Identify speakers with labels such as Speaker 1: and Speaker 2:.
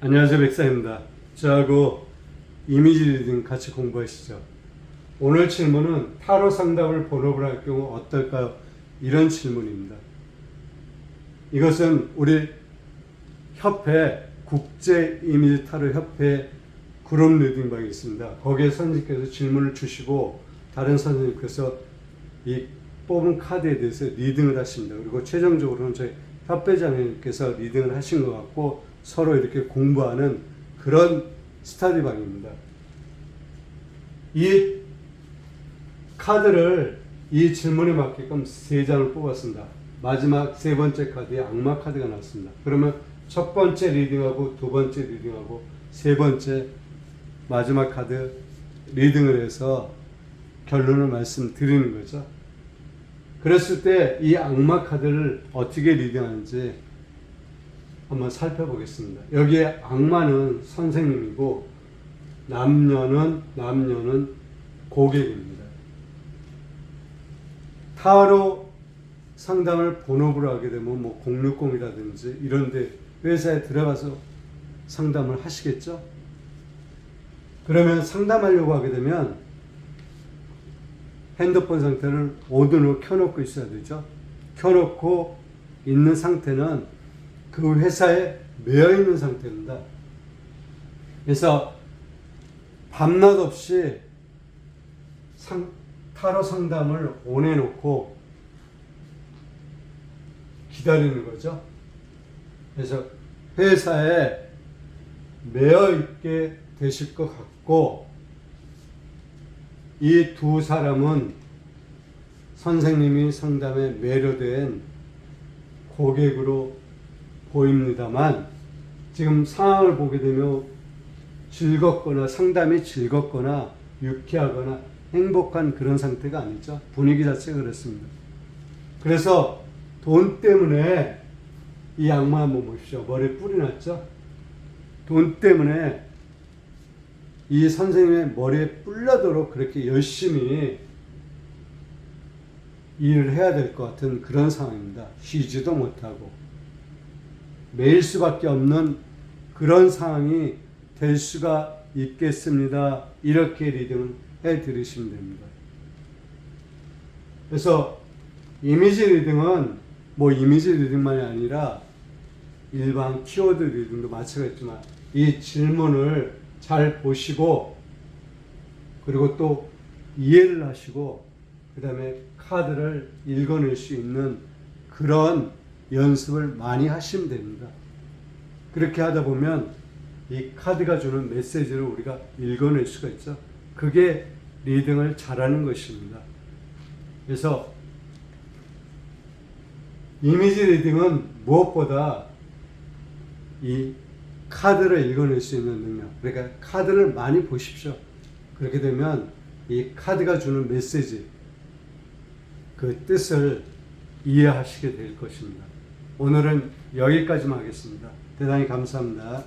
Speaker 1: 안녕하세요 백사입니다. 저하고 이미지 리딩 같이 공부하시죠. 오늘 질문은 타로 상담을 본업을 할 경우 어떨까요? 이런 질문입니다. 이것은 우리 협회 국제 이미지 타로 협회 그룹 리딩방이 있습니다. 거기에 선생님께서 질문을 주시고 다른 선생님께서 이 뽑은 카드에 대해서 리딩을 하십니다. 그리고 최종적으로는 저희 협회장님께서 리딩을 하신 것 같고 서로 이렇게 공부하는 그런 스타디방입니다. 이 카드를 이 질문에 맞게끔 세 장을 뽑았습니다. 마지막 세 번째 카드에 악마 카드가 나왔습니다. 그러면 첫 번째 리딩하고 두 번째 리딩하고 세 번째 마지막 카드 리딩을 해서 결론을 말씀드리는 거죠. 그랬을 때 이 악마 카드를 어떻게 리딩하는지 한번 살펴보겠습니다. 여기에 악마는 선생님이고 남녀는 남녀는 고객입니다. 타로 상담을 본업으로 하게 되면 뭐 060이라든지 이런데 회사에 들어가서 상담을 하시겠죠? 그러면 상담하려고 하게 되면 핸드폰 상태를 오든으로 켜놓고 있어야 되죠. 켜놓고 있는 상태는 그 회사에 매여 있는 상태입니다. 그래서 밤낮 없이 상, 타로 상담을 온해놓고 기다리는 거죠. 그래서 회사에 매여 있게 되실 것 같고 이 두 사람은 선생님이 상담에 매료된 고객으로 보입니다만 지금 상황을 보게 되면 즐겁거나 상담이 즐겁거나 유쾌하거나 행복한 그런 상태가 아니죠. 분위기 자체가 그렇습니다. 그래서 돈 때문에 이 악마 한번 보십시오. 머리에 뿔이 났죠? 돈 때문에 이 선생님의 머리에 뿔나도록 그렇게 열심히 일을 해야 될 것 같은 그런 상황입니다. 쉬지도 못하고. 매일 수밖에 없는 그런 상황이 될 수가 있겠습니다. 이렇게 리딩을 해 드리시면 됩니다. 그래서 이미지 리딩은 뭐 이미지 리딩만이 아니라 일반 키워드 리딩도 마찬가지지만 이 질문을 잘 보시고 그리고 또 이해를 하시고 그 다음에 카드를 읽어낼 수 있는 그런 연습을 많이 하시면 됩니다. 그렇게 하다 보면 이 카드가 주는 메시지를 우리가 읽어낼 수가 있죠. 그게 리딩을 잘하는 것입니다. 그래서 이미지 리딩은 무엇보다 이 카드를 읽어낼 수 있는 능력. 그러니까 카드를 많이 보십시오. 그렇게 되면 이 카드가 주는 메시지, 그 뜻을 이해하시게 될 것입니다. 오늘은 여기까지만 하겠습니다. 대단히 감사합니다.